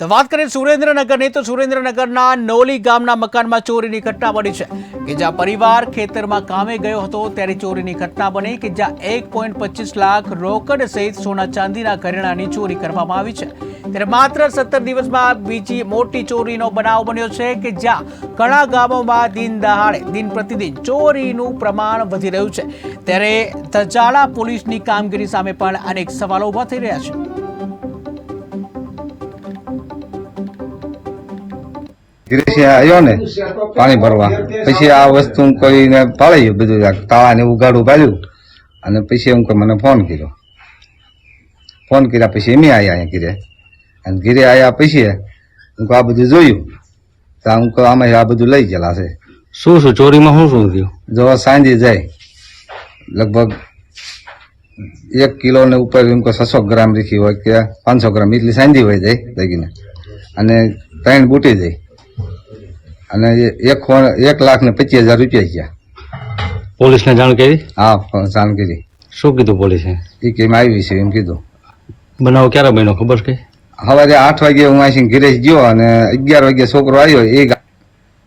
તો વાત કરીએ સુરેન્દ્રનગરની, તો સુરેન્દ્રનગરના નોલી ગામના મકાનમાં ચોરીની ઘટના બની છે. કે જ્યાં પરિવાર ખેતરમાં કામે ગયો હતો ત્યારે ચોરીની ઘટના બની કે જ્યાં એક પોઈન્ટ પચીસ લાખ રોકડ સહિત સોના ચાંદીના ઘરેણાની ચોરી કરવામાં આવી છે. ત્યારે માત્ર સત્તર દિવસમાં બીજી મોટી ચોરીનો બનાવ બન્યો છે કે જ્યાં ઘણા ગામોમાં દિન દહાડે, દિન પ્રતિદિન ચોરીનું પ્રમાણ વધી રહ્યું છે. ત્યારે તજાળા પોલીસની કામગીરી સામે પણ અનેક સવાલો ઊભા થઈ રહ્યા છે. ગ્રીસી આવ્યો ને પાણી ભરવા. પછી આ વસ્તુ કોઈને પાળ્યું બધું તાળા ને ઉગાડું પાડ્યું અને પછી એમ મને ફોન કર્યો. ફોન કર્યા પછી એમ આવ્યા અહીંયા ઘીરે. અને ઘીરે આવ્યા પછી હું આ બધું જોયું. તો હું આમાં આ બધું લઈ ગયેલા છે. શું શું ચોરીમાં શું શું થયું? જો સાંજે જાય લગભગ એક કિલો ને ઉપર એમ છસો ગ્રામ રીખી હોય કે પાંચસો ગ્રામ એટલી સાંજી હોય જાય લગીને. અને ત્રણ બુટી જાય. અને એક એક લાખ ને પચીસ હજાર રૂપિયા ગયા પોલીસને જાણ કરી? હા જાણગીરી શું કીધું પોલીસે? એ કેમ આવી છે એમ કીધું. બનાવ ક્યારે બન્યો ખબર છે? સવારે આઠ વાગે હું અહીંથી ગેરેજ ગયો અને અગિયાર વાગે છોકરો આવ્યો એ